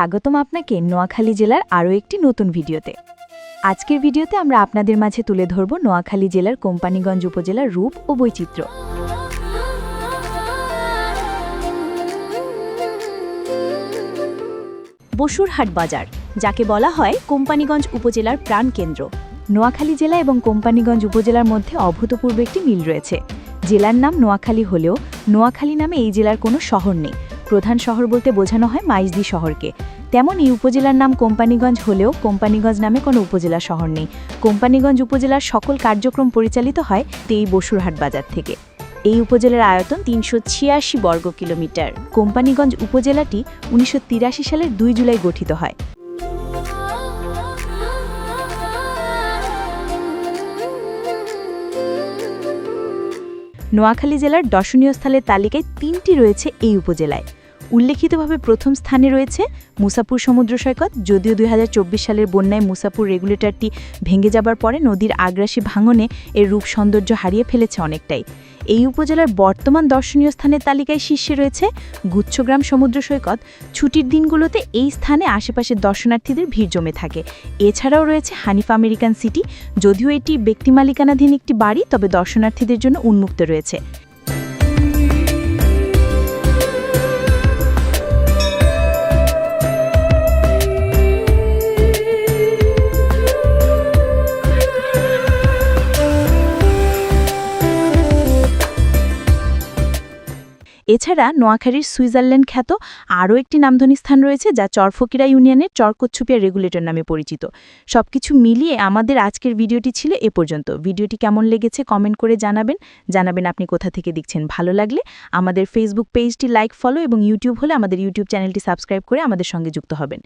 স্বাগতম আপনাকে নোয়াখালী জেলার আরও একটি নতুন ভিডিওতে। আজকের ভিডিওতে আমরা আপনাদের মাঝে তুলে ধরব নোয়াখালী জেলার কোম্পানিগঞ্জ উপজেলার রূপ ও বৈচিত্র্য। বসুরহাট বাজার, যাকে বলা হয় কোম্পানিগঞ্জ উপজেলার প্রাণকেন্দ্র নোয়াখালী জেলা এবং কোম্পানিগঞ্জ উপজেলার মধ্যে অভূতপূর্ব একটি মিল রয়েছে। জেলার নাম নোয়াখালী হলেও নোয়াখালী নামে এই জেলার কোনো শহর নেই। প্রধান শহর বলতে বোঝানো হয় মাইজদি শহরকে। তেমন এই উপজেলার নাম কোম্পানিগঞ্জ হলেও কোম্পানিগঞ্জ নামে কোনো উপজেলা শহর নেই। কোম্পানিগঞ্জ উপজেলার সকল কার্যক্রম পরিচালিত হয় তেই বসুরহাট বাজার থেকে। এই উপজেলার আয়তন তিনশো ছিয়াশি বর্গ কিলোমিটার। কোম্পানিগঞ্জ উপজেলাটি উনিশশো তিরাশি সালের দুই জুলাই গঠিত হয়। নোয়াখালী জেলার দর্শনীয় স্থলের তালিকায় তিনটি রয়েছে এই উপজেলায়। উল্লেখিতভাবে প্রথম স্থানে রয়েছে মুসাপুর সমুদ্র সৈকত, যদিও দুই হাজার চব্বিশ সালের বন্যায় মুসাপুর রেগুলেটরটি ভেঙে যাবার পরে নদীর আগ্রাসী ভাঙনে এর রূপ সৌন্দর্য হারিয়ে ফেলেছে অনেকটাই। এই উপজেলার বর্তমান দর্শনীয় স্থানের তালিকায় শীর্ষে রয়েছে গুচ্ছগ্রাম সমুদ্র সৈকত। ছুটির দিনগুলোতে এই স্থানে আশেপাশের দর্শনার্থীদের ভিড় জমে থাকে। এছাড়াও রয়েছে হানিফ আমেরিকান সিটি, যদিও এটি ব্যক্তি মালিকানাধীন একটি বাড়ি, তবে দর্শনার্থীদের জন্য উন্মুক্ত রয়েছে। এছাড়া নোয়াখালীর সুইজারল্যান্ড খ্যাত আরও একটি নামধনী স্থান রয়েছে যা চরফকিরা ইউনিয়নের চরকচ্ছুপিয়া রেগুলেটর নামে পরিচিত। সবকিছু মিলিয়ে আমাদের আজকের ভিডিওটি ছিল এ পর্যন্ত। ভিডিওটি কেমন লেগেছে কমেন্ট করে জানাবেন। জানাবেন আপনি কোথা থেকে দেখছেন ভালো লাগলে। আমাদের ফেসবুক পেজটি লাইক ফলো এবং ইউটিউব হলে আমাদের ইউটিউব চ্যানেলটি সাবস্ক্রাইব করে আমাদের সঙ্গে যুক্ত হবেন।